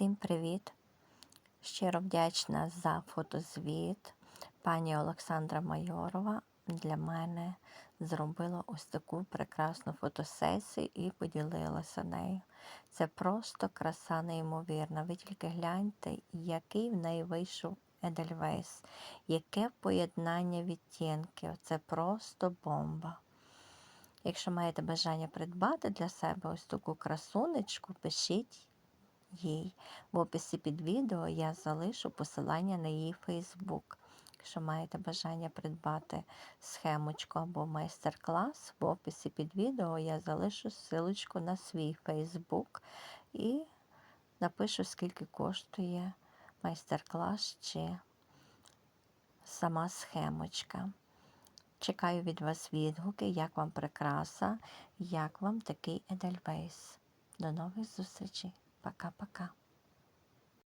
Всім привіт! Щиро вдячна за фотозвіт. Пані Олександра Майорова для мене зробила ось таку прекрасну фотосесію і поділилася нею. Це просто краса неймовірна. Ви тільки гляньте, який в неї вийшов Едельвейс, яке поєднання відтінків. Це просто бомба. Якщо маєте бажання придбати для себе ось таку красунечку, пишіть їй. В описі під відео я залишу посилання на її Фейсбук. Якщо маєте бажання придбати схемочку або майстер-клас, в описі під відео я залишу ссылочку на свій Фейсбук і напишу, скільки коштує майстер-клас чи сама схемочка. Чекаю від вас відгуки, як вам прикраса, як вам такий Едельвейс. До нових зустрічей. Пока-пока.